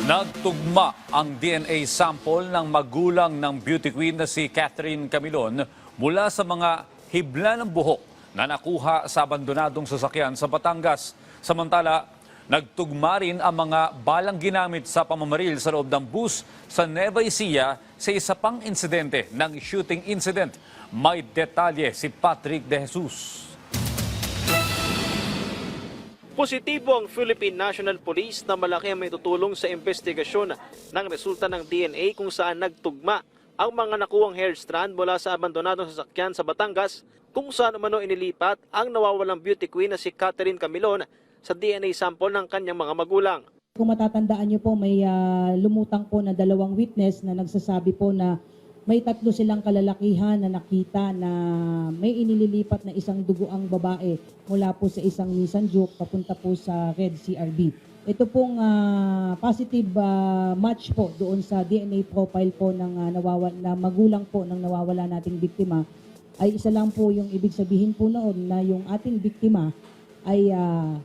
Nagtugma ang DNA sample ng magulang ng beauty queen na si Catherine Camilon mula sa mga hibla ng buhok na nakuha sa abandonadong sasakyan sa Batangas. Samantala, nagtugma rin ang mga balang ginamit sa pamamaril sa loob ng bus sa Nueva Ecija sa isa pang insidente ng shooting incident. May detalye si Patrick De Jesus. Positibo ang Philippine National Police na malaki ang may tutulong sa investigasyon ng resulta ng DNA kung saan nagtugma ang mga nakuwang hair strand mula sa abandonadong sasakyan sa Batangas kung saan umano inilipat ang nawawalang beauty queen na si Catherine Camilon sa DNA sample ng kanyang mga magulang. Kung matatandaan niyo po, may ah, lumutang po na dalawang witness na nagsasabi po na may tatlo silang kalalakihan na nakita na may inililipat na isang dugoang babae mula po sa isang Nissan Juke papunta po sa Red CRB. Ito pong ah, positive ah, match po doon sa DNA profile po ng ah, nawawa, na magulang po ng nawawala nating biktima ay isa lang po yung ibig sabihin po noon na yung ating biktima ay ah,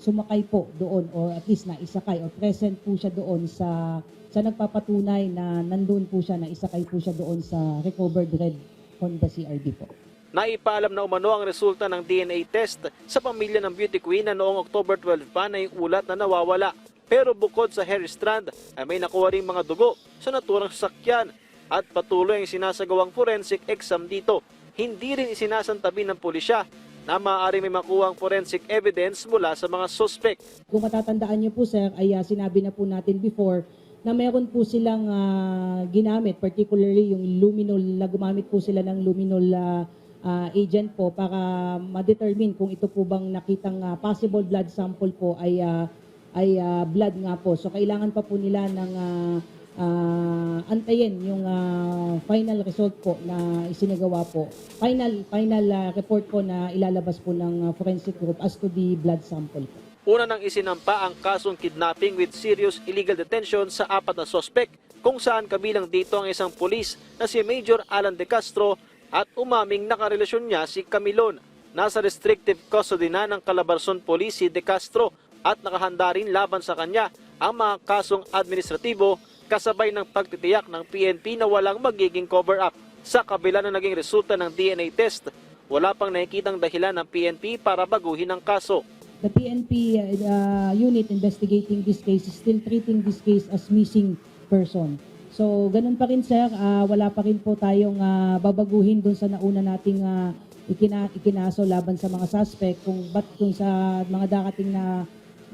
sumakay po doon or at least na isakay or present po siya doon sa sa nagpapatunay na nandun po siya na isakay po siya doon sa recovered red Honda CRV po. Naipaalam na umano ang resulta ng DNA test sa pamilya ng beauty queen na noong October 12 pa na yung ulat na nawawala. Pero bukod sa hair strand ay may nakuha ring mga dugo sa naturang sasakyan at patuloy ang sinasagawang forensic exam dito. Hindi rin isinasantabi ng pulisya na maaari may makuhang forensic evidence mula sa mga suspect. Kung matatandaan niyo po sir, ay ah, sinabi na po natin before na meron po silang ah, ginamit, particularly yung luminol, na gumamit po sila ng luminol ah, ah, agent po para ma-determine kung ito po bang nakitang ah, possible blood sample po ay ah, ay ah, blood nga po. So kailangan pa po nila ng ah, ah, antayin yung ah, final result po na isinagawa po. Final final ah, report po na ilalabas po ng forensic group as to the blood sample po. Una nang isinampa ang kasong kidnapping with serious illegal detention sa apat na sospek kung saan kabilang dito ang isang pulis na si Major Alan De Castro at umaming nakarelasyon niya si Camilon. Nasa restrictive custody na ng Calabarzon Police si De Castro at nakahanda rin laban sa kanya ang mga kasong administratibo kasabay ng pagtitiyak ng PNP na walang magiging cover-up. Sa kabila na naging resulta ng DNA test, wala pang nakikitang dahilan ng PNP para baguhin ang kaso. The PNP uh, unit investigating this case is still treating this case as missing person. So, ganun pa rin sir, Ah, wala pa rin po tayong ah, babaguhin dun sa nauna nating ah, ikina, ikinaso laban sa mga suspect kung ba't kung sa mga darating na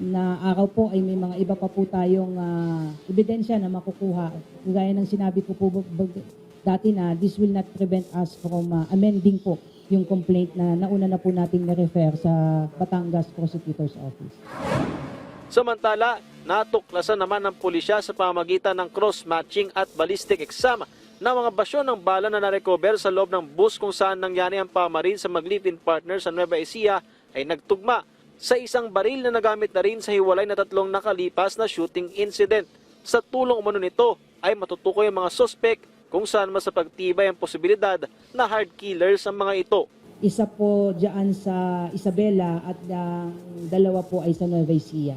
na araw po ay may mga iba pa po tayong ah, ebidensya na makukuha. Gaya ng sinabi ko po bag- dati na this will not prevent us from ah, amending po yung complaint na nauna na po nating na-refer sa Batangas Prosecutor's Office. Samantala, natuklasan naman ng pulisya sa pamagitan ng cross-matching at ballistic exam na mga basyo ng bala na narecover sa loob ng bus kung saan nangyari ang pamarin sa mag-live-in partner sa Nueva Ecija ay nagtugma sa isang baril na nagamit na rin sa hiwalay na tatlong nakalipas na shooting incident. Sa tulong umano nito ay matutukoy ang mga sospek kung saan mas pagtibay ang posibilidad na hard killers ang mga ito. Isa po dyan sa Isabela at ang dalawa po ay sa Nueva Ecija.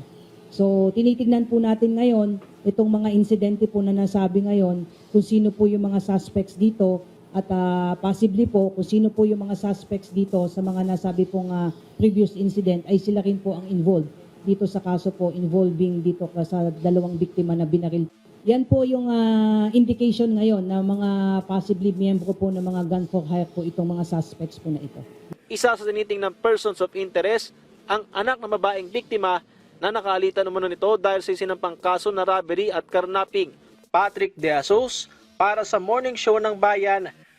So, tinitignan po natin ngayon itong mga insidente po na nasabi ngayon kung sino po yung mga suspects dito at ah, possibly po kung sino po yung mga suspects dito sa mga nasabi pong ah, previous incident ay sila rin po ang involved dito sa kaso po involving dito sa dalawang biktima na binaril. Yan po yung ah, indication ngayon na mga possibly miyembro po ng mga gun for hire po itong mga suspects po na ito. Isa sa tiniting ng persons of interest ang anak ng babaeng biktima na nakalitan umano nito dahil sa isinampang kaso na robbery at karnaping. Patrick De Asos para sa Morning Show ng Bayan,